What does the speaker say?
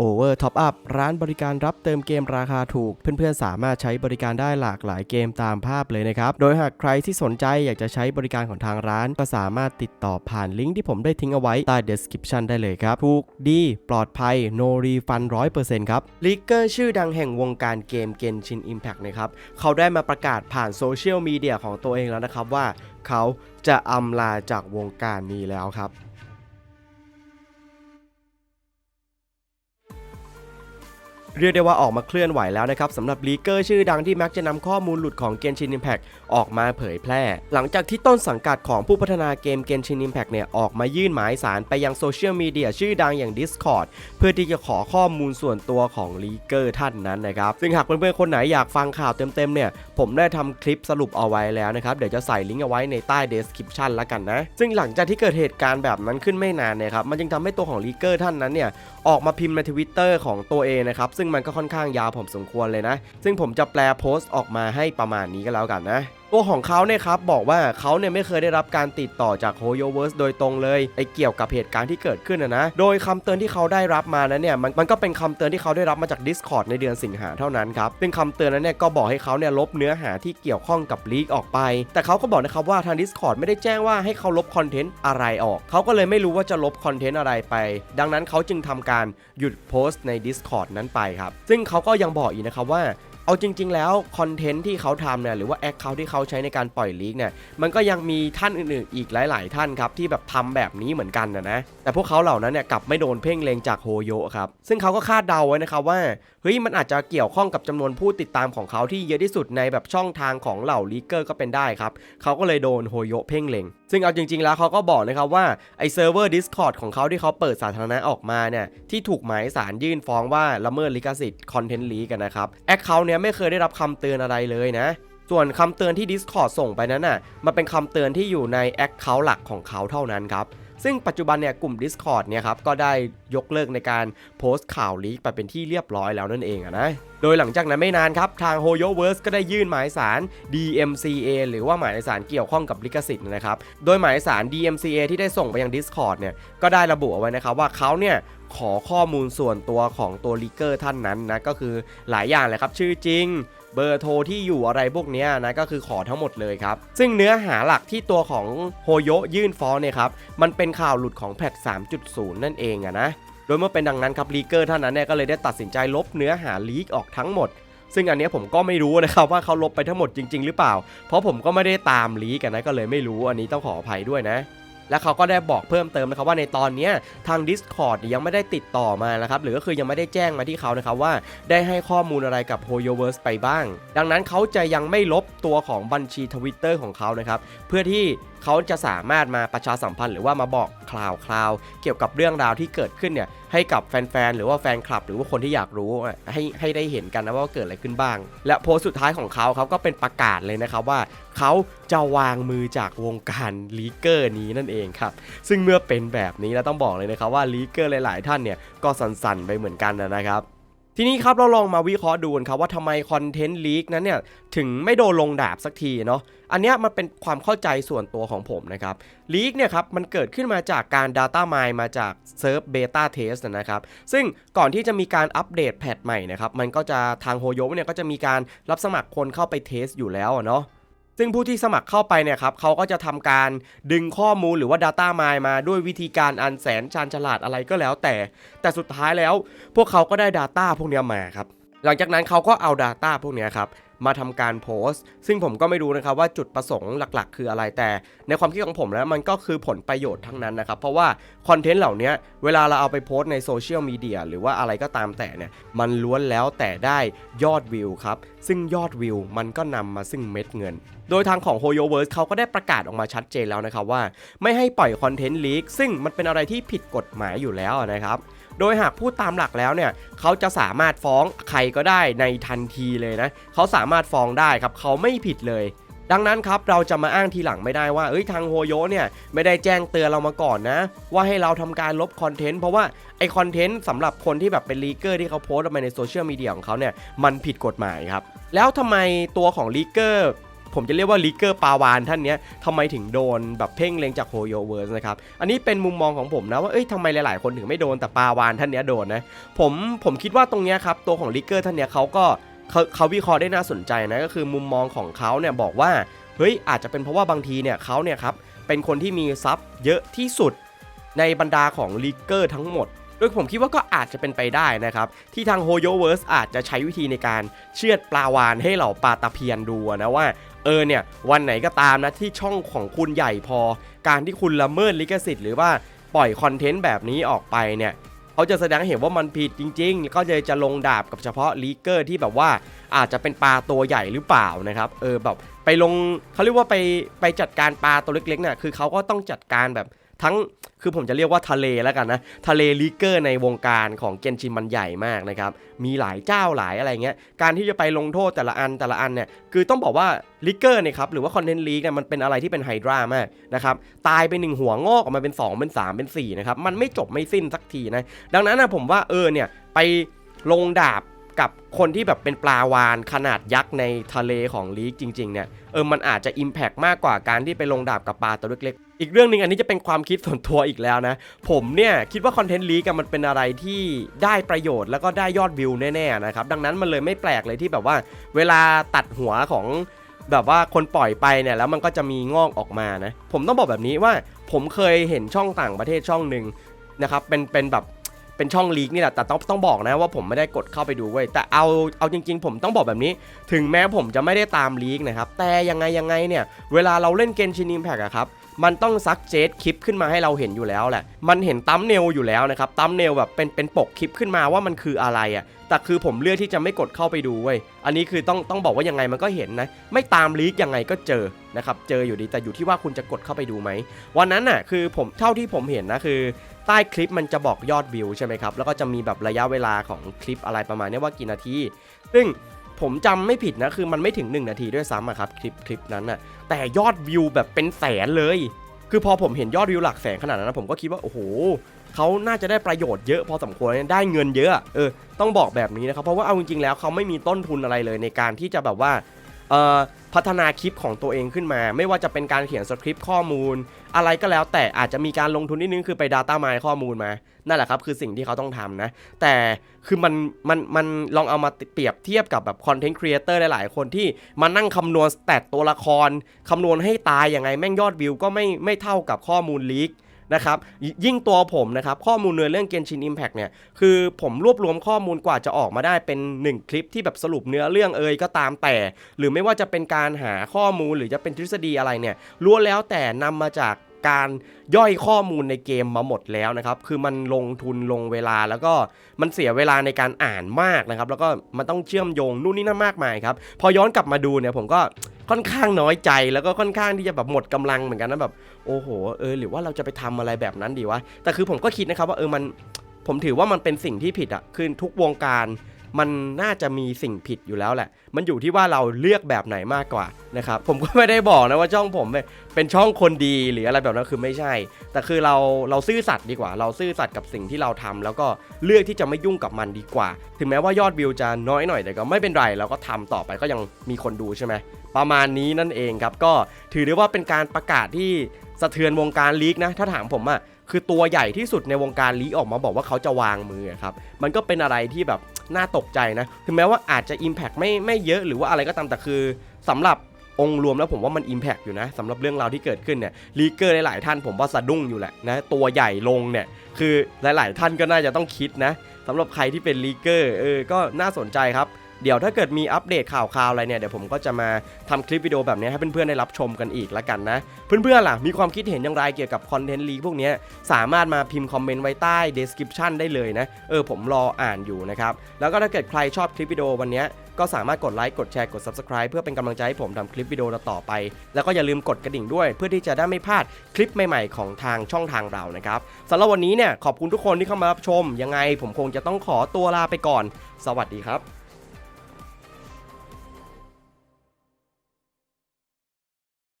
Over Top Up ร้านบริการรับเติมเกมราคาถูก เพื่อนๆ สามารถใช้บริการได้หลากหลายเกมตามภาพเลยนะครับ โดยหากใครที่สนใจอยากจะใช้บริการของทางร้าน ก็สามารถติดต่อผ่านลิงก์ที่ผมได้ทิ้งเอาไว้ใต้ description ได้เลยครับ ถูกดีปลอดภัย no refund 100%ครับลีกเกอร์ชื่อดังแห่งวงการเกม Genshin Impact นะครับเขาได้มาประกาศผ่านโซเชียลมีเดียของตัวเองแล้วนะครับว่าเขาจะอำลาจากวงการนี้แล้วครับ เรียกได้ว่าออกมาเคลื่อนไหวแล้วนะครับสำหรับลีกเกอร์ชื่อดังที่มักจะนำข้อมูลหลุดของ Genshin Impact ออกมาเผยแพร่ หลังจากที่ต้นสังกัดของผู้พัฒนาเกม Genshin Impact เนี่ยออกมายื่นหมายสารไปยังโซเชียลมีเดียชื่อดังอย่าง Discord เพื่อที่จะขอข้อมูลส่วนตัวของลีกเกอร์ท่านนั้นนะครับ ซึ่งหากเพื่อนๆคนไหนอยากฟังข่าวเต็มๆเนี่ยผมได้ทำคลิปสรุปเอาไว้แล้วนะครับเดี๋ยวจะใส่ลิงก์เอาไว้ในใต้ description แล้วกันนะซึ่งหลังจากที่เกิดเหตุการณ์แบบนั้นขึ้นไม่นานเนี่ยครับมันจึงทำให้ตัวของลีเกอร์ท่านนั้นเนี่ยออกมาพิมพ์ในทวิตเตอร์ของตัวเองนะครับซึ่งมันก็ค่อนข้างยาวผมสมควรเลยนะ ซึ่งผมจะแปลโพสต์ออกมาให้ประมาณนี้ก็แล้วกันนะ ตัวของเขาเนี่ยครับบอกว่าเขาเนี่ยไม่เคยได้รับการติดต่อจากโฮโยเวิร์สโดยตรงเลยไอเกี่ยวกับเหตุการณ์ที่เกิดขึ้นนะนะโดยคำเตือนที่เขาได้รับมานั้นเนี่ยมันมันก็เป็นคำเตือนที่เขาได้รับมาจาก Discord ในเดือนสิงหาเท่านั้นครับซึ่งคำเตือนนั้นเนี่ยก็บอกให้เขาเนี่ยลบเนื้อหาที่เกี่ยวข้องกับลีกออกไป แต่เขาก็บอกนะครับว่าทาง Discord ไม่ได้แจ้งว่าให้เขาลบคอนเทนต์อะไรออก เขาก็เลยไม่รู้ว่าจะลบคอนเทนต์อะไรไป ดังนั้นเขาจึงทำการหยุดโพสต์ใน Discord นั้นไปครับ ซึ่งเขาก็ยังบอกอีกนะครับว่า เอาจริง ๆ แล้วคอนเทนต์ที่เขาทำเนี่ยหรือว่าแอคเคาท์ที่เขาใช้ในการปล่อยลีกเนี่ยมันก็ยังมีท่านอื่นๆ อีกหลาย ๆ ท่านครับที่แบบทำแบบนี้เหมือนกันนะนะแต่พวกเขาเหล่านั้นเนี่ยกลับไม่โดนเพ่งเลงจากโฮโยครับซึ่งเขาก็คาดเดาไว้นะครับว่า เฮ้ยมันอาจจะเกี่ยวข้องกับจำนวนผู้ติดตามของเขาที่เยอะที่สุดในแบบช่องทางของเหล่าลีกเกอร์ก็เป็นได้ครับเขาก็เลยโดนโฮโยเพ่งเลงซึ่งเอาจริง ๆ แล้วเขาก็บอกนะครับว่าไอเซิร์ฟเวอร์ Discord ของเขาที่เขาเปิดสาธารณะออกมาเนี่ยที่ถูกหมายสารยื่นฟ้องว่าละเมิดลิขสิทธิ์คอนเทนต์ลีกันนะครับแอคเคาท์เนี้ยไม่เคยได้รับคำเตือนอะไรเลยนะส่วนคำเตือนที่ Discord ส่งไปนั้นน่ะ มันเป็นคำเตือนที่อยู่ใน Account หลักของเขาเท่านั้นครับ ซึ่งปัจจุบันเนี่ยกลุ่ม Discord เนี่ยครับก็ได้ยกเลิกในการโพสต์ข่าวลีกไปเป็นที่เรียบร้อยแล้วนั่นเองอะนะโดยหลังจากนั้นไม่นานครับ ทาง Hoyo Verse ก็ได้ยื่นหมายสาร DMCA หรือว่าหมายสารเกี่ยวข้องกับลิขสิทธิ์นะครับ โดยหมายสาร DMCA ที่ได้ส่งไปยัง Discord เนี่ย ก็ได้ระบุเอาไว้นะครับว่าเขาเนี่ยขอข้อมูลส่วนตัวของตัวลีกเกอร์ท่านนั้นนะ ก็คือหลายอย่างเลยครับ ชื่อจริง เบอร์โทรที่อยู่อะไรพวกนี้นะก็คือขอทั้งหมดเลยครับ ซึ่งเนื้อหาหลักที่ตัวของโฮโยยื่นฟ้องเนี่ยครับมันเป็นข่าวหลุดของแพท3.0 นั่นเองอะนะโดยเมื่อเป็นดังนั้นครับลีกเกอร์ท่านนั้นเนี่ยก็เลยได้ตัดสินใจลบเนื้อหาลีกออกทั้งหมด ซึ่งอันนี้ผมก็ไม่รู้นะครับว่าเขาลบไปทั้งหมดจริง ๆ หรือเปล่า เพราะผมก็ไม่ได้ตามลีกกันนะก็เลยไม่รู้อันนี้ต้องขออภัยด้วยนะ และเขาก็ได้บอกเพิ่มเติมนะครับว่าในตอนนี้ทาง Discord เนี่ยยังไม่ได้ติดต่อมานะครับหรือก็คือยังไม่ได้แจ้งมาที่เขานะครับว่าได้ให้ข้อมูลอะไรกับ Hoyoverse ไปบ้าง ดังนั้นเขาจะยังไม่ลบตัวของบัญชี Twitter ของเขานะครับเพื่อที่ เขาจะสามารถมาประชาสัมพันธ์หรือว่ามาบอกคลาวคลาวเกี่ยวกับเรื่องราวที่เกิดขึ้นเนี่ยให้กับแฟนๆหรือว่าแฟนคลับ หรือว่าคนที่อยากรู้ให้ให้ได้เห็นกันนะว่าเกิดอะไรขึ้นบ้าง และโพสต์สุดท้ายของเขาเขาก็เป็นประกาศเลยนะครับว่าเขาจะวางมือจากวงการลีกเกอร์นี้นั่นเองครับซึ่งเมื่อเป็นแบบนี้แล้วต้องบอกเลยนะครับว่าลีกเกอร์หลาย ๆ ท่านเนี่ยก็สั่นๆไปเหมือนกันนะครับ ทีนี้ครับเราลองมาวิเคราะห์ดูนครับว่าทำไมคอนเทนต์ลีกนั้นเนี่ยถึงไม่โดนลงดาบสักทีเนาะอันนี้มันเป็นความเข้าใจส่วนตัวของผมนะครับลีกเนี่ยครับมันเกิดขึ้นมาจากการ Data Mine มาจากเซิร์ฟเบต้าเทสนะครับซึ่งก่อนที่จะมีการอัปเดตแพทใหม่นะครับมันก็จะทางโฮโยเนี่ยก็จะมีการรับสมัครคนเข้าไปเทสอยู่แล้วเนาะ ซึ่งผู้ที่สมัครเข้าไปเนี่ยครับเขาก็จะทำการดึงข้อมูลหรือว่า Data Mine มาด้วยวิธีการอันแสนชาญฉลาดอะไรก็แล้วแต่ แต่สุดท้ายแล้วพวกเขาก็ได้ Data พวกนี้มาครับ หลังจากนั้นเขาก็เอา Data พวกนี้ครับมาทำการโพสต์ ซึ่งผมก็ไม่รู้นะครับว่าจุดประสงค์หลักๆ คืออะไรแต่ในความคิดของผมแล้วมันก็คือผลประโยชน์ทั้งนั้นนะครับ เพราะว่าคอนเทนต์เหล่านี้เวลาเราเอาไปโพสต์ในโซเชียลมีเดียหรือว่าอะไรก็ตามแต่เนี่ยมันล้วนแล้วแต่ได้ยอดวิวครับ ซึ่งยอดวิวมันก็นำมาซึ่งเม็ดเงิน โดยทางของ Hoyoverse เขาก็ได้ประกาศออกมาชัดเจนแล้วนะครับว่า ไม่ให้ปล่อยคอนเทนต์ลีกซึ่งมันเป็นอะไรที่ผิดกฎหมายอยู่แล้วนะครับ โดยหากพูดตามหลักแล้วเนี่ยเขาจะสามารถฟ้องใครก็ได้ในทันทีเลยนะเขาสามารถฟ้องได้ครับเขาไม่ผิดเลยดังนั้นครับเราจะมาอ้างทีหลังไม่ได้ว่าเอ้ยทางโฮโยเนี่ยไม่ได้แจ้งเตือนเรามาก่อนนะ ว่าให้เราทำการลบคอนเทนต์เพราะว่าไอคอนเทนต์สำหรับคนที่แบบเป็นลีกเกอร์ที่เขาโพสต์ออกมาในโซเชียลมีเดียของเขาเนี่ยมันผิดกฎหมายครับ แล้วทำไมตัวของลีกเกอร์ ผมจะเรียกว่าลีเกอร์ปาวานท่านเนี้ยทำไมถึงโดนแบบเพ่งเล็งจากโฮโยเวิร์สนะครับอันนี้เป็นมุมมองของผมนะว่าเอ้ยทำไมหลายๆ คนถึงไม่โดนแต่ปาวานท่านเนี้ยโดนนะผมผมคิดว่าตรงเนี้ยครับตัวของลีเกอร์ท่านเนี้ยเขาก็เขาเขาวิเคราะห์ได้น่าสนใจนะก็คือมุมมองของเขาเนี่ยบอกว่าเฮ้ยอาจจะเป็นเพราะว่าบางทีเนี่ยเขาเนี่ยครับเป็นคนที่มีทรัพย์เยอะที่สุดในบรรดาของลีเกอร์ทั้งหมดโดยผมคิดว่าก็อาจจะเป็นไปได้นะครับ ที่ทางโฮโยเวิร์สอาจจะใช้วิธีในการเชือดปลาวานให้เหล่าปลาตะเพียนดูนะว่า เออเนี่ยวันไหนก็ตามนะที่ช่องของคุณใหญ่พอ การที่คุณละเมิดลิขสิทธิ์หรือว่าปล่อยคอนเทนต์แบบนี้ออกไปเนี่ยเขาจะแสดงให้เห็นว่ามันผิดจริงๆก็เลยจะลงดาบกับเฉพาะลีเกอร์ที่แบบว่าอาจจะเป็นปลาตัวใหญ่หรือเปล่านะครับ เออแบบไปลงเขาเรียกว่าไปไปจัดการปลาตัวเล็กๆเนี่ยคือเขาก็ต้องจัดการแบบ ทั้งคือผมจะเรียกว่าทะเลแล้วกันนะ ทะเลลีเกอร์ในวงการของเกนชินมันใหญ่มากนะครับ มีหลายเจ้าหลายอะไรเงี้ย การที่จะไปลงโทษแต่ละอันแต่ละอันเนี่ย คือต้องบอกว่าลีเกอร์เนี่ยครับ หรือว่าคอนเทนต์ลีกเนี่ยมันเป็นอะไรที่เป็นไฮดรามากนะครับ ตายไปหนึ่งหัวงอกออกมาเป็น 2 เป็น 3 เป็น4นะครับ มันไม่จบไม่สิ้นสักทีนะ ดังนั้นนะผมว่าเออเนี่ยไปลงดาบ กับคนที่แบบเป็นปลาวานขนาดยักษ์ในทะเลของลีกจริงๆเนี่ยเออมันอาจจะ Impact มากกว่าการที่ไปลงดาบกับปลาตัวเล็กๆ อีกเรื่องหนึ่งอันนี้จะเป็นความคิดส่วนตัวอีกแล้วนะ ผมเนี่ยคิดว่าคอนเทนต์ลีกมันเป็นอะไรที่ได้ประโยชน์แล้วก็ได้ยอดวิวแน่ๆนะครับดังนั้นมันเลยไม่แปลกเลยที่แบบว่า เวลาตัดหัวของแบบว่าคนปล่อยไปเนี่ยแล้วมันก็จะมีงอกออกมานะผมต้องบอกแบบนี้ว่าผมเคยเห็นช่องต่างประเทศช่องหนึ่งนะครับเป็นเป็นแบบ เป็นช่องลีกนี่แหละแต่ต้องต้องบอกนะว่าผมไม่ได้กดเข้าไปดูเว้ยแต่เอาเอาจริง ๆ ผมต้องบอกแบบนี้ ถึงแม้ผมจะไม่ได้ตามลีกนะครับแต่ยังไงยังไงเนี่ยเวลาเราเล่นเกนชินิมแพกอะครับมันต้องซักเจตคลิปขึ้นมาให้เราเห็นอยู่แล้วแหละ มันเห็นตั้มเนลอยู่แล้วนะครับตั้มเนลแบบเป็นเป็นปกคลิปขึ้นมาว่ามันคืออะไรอะแต่คือผมเลือกที่จะไม่กดเข้าไปดูเว้ย อันนี้คือต้องต้องบอกว่ายังไงมันก็เห็นนะ ไม่ตามลีกยังไงก็เจอนะครับ เจออยู่ดีแต่อยู่ที่ว่าคุณจะกดเข้าไปดูไหม วันนั้นน่ะคือผมเท่าที่ผมเห็นนะคือ ใต้คลิปมันจะบอกยอดวิวใช่ไหมครับ แล้วก็จะมีแบบระยะเวลาของคลิปอะไรประมาณนี้ว่ากี่นาที ซึ่งผมจำไม่ผิดนะ คือมันไม่ถึง 1 นาทีด้วยซ้ำอะครับคลิปคลิปนั้นน่ะ แต่ยอดวิวแบบเป็นแสนเลย คือพอผมเห็นยอดวิวหลักแสนขนาดนั้นผมก็คิดว่าโอ้โหเขาน่าจะได้ประโยชน์เยอะพอสมควรได้เงินเยอะ เออ ต้องบอกแบบนี้นะครับ เพราะว่าเอาจริงๆแล้วเขาไม่มีต้นทุนอะไรเลยในการที่จะแบบว่า พัฒนาคลิปของตัวเองขึ้นมา ไม่ว่าจะเป็นการเขียนสคริปต์ข้อมูล อะไรก็แล้วแต่อาจจะมีการลงทุนนิดนึงคือไป Data Mine ข้อมูลมา นั่นแหละครับคือสิ่งที่เขาต้องทำนะ แต่คือมันมันมันลองเอามาเปรียบเทียบกับแบบคอนเทนต์ครีเอเตอร์หลายๆ คนที่มานั่งคำนวณแตทตัวละครคำนวณให้ตายยังไงแม่งยอดวิวก็ไม่ไม่เท่ากับข้อมูลลีก นะครับยิ่งตัวผมนะครับข้อมูลเนื้อเรื่องเกนชินอิมแพกเนี่ยคือผมรวบรวมข้อมูลกว่าจะออกมาได้เป็น 1 คลิปที่แบบสรุปเนื้อเรื่องเอ่ยก็ตามแต่ หรือไม่ว่าจะเป็นการหาข้อมูลหรือจะเป็นทฤษฎีอะไรเนี่ยล้วนแล้วแต่นำมาจาก การย่อยข้อมูลในเกมมาหมดแล้วนะครับ คือมันลงทุนลงเวลาแล้วก็มันเสียเวลาในการอ่านมากนะครับ แล้วก็มันต้องเชื่อมโยงนู่นนี่นั่นมากมายครับ พอย้อนกลับมาดูเนี่ยผมก็ค่อนข้างน้อยใจแล้วก็ค่อนข้างที่จะแบบหมดกำลังเหมือนกันนะแบบโอ้โหเออหรือว่าเราจะไปทำอะไรแบบนั้นดีวะแต่คือผมก็คิดนะครับว่าเออมันผมถือว่ามันเป็นสิ่งที่ผิดอะคือทุกวงการ มันน่าจะมีสิ่งผิดอยู่แล้วแหละ มันอยู่ที่ว่าเราเลือกแบบไหนมากกว่านะครับ ผมก็ไม่ได้บอกนะว่าช่องผมเป็นช่องคนดีหรืออะไรแบบนั้นคือไม่ใช่ แต่คือเราเราซื่อสัตย์ดีกว่า เราซื่อสัตย์กับสิ่งที่เราทำแล้วก็เลือกที่จะไม่ยุ่งกับมันดีกว่า ถึงแม้ว่ายอดวิวจะน้อยหน่อยแต่ก็ไม่เป็นไรเราก็ทำต่อไปก็ยังมีคนดูใช่ไหมประมาณนี้นั่นเองครับก็ถือได้ว่าเป็นการประกาศที่สะเทือนวงการลีกนะถ้าถามผมอะ คือตัวใหญ่ที่สุดในวงการลีออกมาบอกว่าเขาจะวางมือครับ มันก็เป็นอะไรที่แบบน่าตกใจนะ ถึงแม้ว่าอาจจะ Impact ไม่ไม่เยอะหรือว่าอะไรก็ตามแต่คือสำหรับองค์รวมแล้วผมว่ามัน Impact อยู่นะสำหรับเรื่องราวที่เกิดขึ้นเนี่ยลีเกอร์หลายๆท่านผมว่าสะดุ้งอยู่แหละนะตัวใหญ่ลงเนี่ยคือหลาย ๆ ท่านก็น่าจะต้องคิดนะสำหรับใครที่เป็นลีเกอร์เออก็น่าสนใจครับ เดี๋ยวถ้าเกิดมีอัปเดตข่าวคราวอะไรเนี่ยเดี๋ยวผมก็จะมาทำคลิปวิดีโอแบบนี้ให้เพื่อนๆได้รับชมกันอีกละกันนะ เพื่อนๆล่ะมีความคิดเห็นอย่างไรเกี่ยวกับคอนเทนต์ลีกพวกนี้สามารถมาพิมพ์คอมเมนต์ไว้ใต้ description ได้เลยนะเออผมรออ่านอยู่นะครับแล้วก็ถ้าเกิดใครชอบคลิปวิดีโอวันนี้ก็สามารถกดไลค์กดแชร์กด subscribe เพื่อเป็นกำลังใจให้ผมทำคลิปวิดีโอต่อไป แล้วก็อย่าลืมกดกระดิ่งด้วย เพื่อที่จะได้ไม่พลาดคลิปใหม่ๆ ของทางช่องทางเรานะครับสำหรับวันนี้เนี่ยขอบคุณทุกคนที่เข้ามารับชม ยังไงผมคงจะต้องขอตัวลาไปก่อน สวัสดีครับ